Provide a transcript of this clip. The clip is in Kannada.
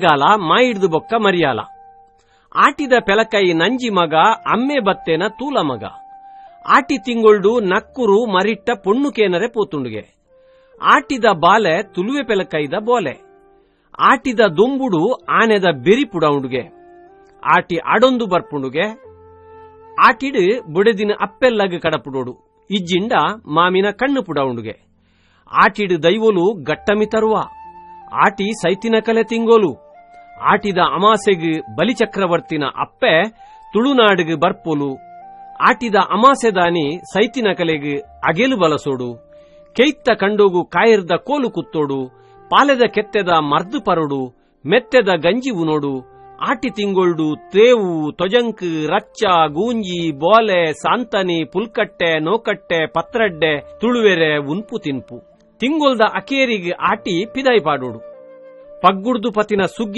ಗಾಲ ಮಾಯಿಡ್ದು ಬೊಕ್ಕ ಮರಿಯಾಲ. ಆಟಿದ ಪೆಲಕೈ ನಂಜಿ ಮಗ, ಅಮ್ಮೆ ಬತ್ತೇನ ತೂಲ ಮಗ. ಆಟಿ ತಿಂಗೊಳ್ಡು ನಕ್ಕುರು ಮರಿಟ್ಟ ಪೊಣ್ಣು ಪೊಣ್ಣುಕೇನರೆ ಪೋತುಂಡುಗೆ. ಆಟಿದ ಬಾಲೆ ತುಲುವೆ ಪೆಲಕೈದ ಬೋಲೆ. ಆಟಿದ ದೊಂಬುಡು ಆನೆದ ಬೆರಿ ಪುಡಾವುಂಡುಗೆ. ಆಟಿ ಅಡೊಂದು ಬರ್ಪುಂಡುಗೆ. ಆಟಿಡ್ ಬುಡದಿನ ಅಪ್ಪೆಲ್ಲಗ ಕಡಪುಡೋಡು. ಇಜ್ಜಿಂಡ ಮಾಮಿನ ಕಣ್ಣು ಪುಡಾವುಂಡುಗೆ. ಆಟಿಡ್ ದೈವೋಲು ಗಟ್ಟಮಿ ತರುವ. ಆಟಿ ಸೈತಿನ ಕಲೆ ತಿಂಗೋಲು. ಆಟಿದ ಅಮಾಸೆಗ್ ಬಲಿಚಕ್ರವರ್ತಿನ ಅಪ್ಪೆ ತುಳುನಾಡಿಗೆ ಬರ್ಪೊಲು. ಆಟಿದ ಅಮಾಸೆದಾನಿ ಸೈತಿನ ಕಲೆಗ್ ಅಗೆಲು ಬಲಸೋಡು. ಕೆಯ್ತ ಕಂಡೋಗು ಕಾಯಿರ್ದ ಕೋಲು ಕುತ್ತೋಡು. ಪಾಲೆದ ಕೆತ್ತೆದ ಮರ್ದು ಪರೋಡು. ಮೆತ್ತೆದ ಗಂಜಿ ಉನೋಡು. ಆಟಿ ತಿಂಗೊಳ್ಡು ತೇವು ತೊಜಂಕ್ ರಚ್ಚ ಗೂಂಜಿ ಬೋಲೆ ಸಾಂತನಿ ಪುಲ್ಕಟ್ಟೆ ನೋಕಟ್ಟೆ ಪತ್ರಡ್ಡೆ ತುಳುವೆರೆ ಉನ್ಪು ತಿನ್ಪು. ತಿಂಗೊಲ್ದ ಅಕೇರಿಗೆ ಆಟಿ ಪಿದಾಯ್ ಪಾಡೋಡು. ಪಗ್ಗುಡ್ದು ಪತಿನ ಸುಗ್ಗಿ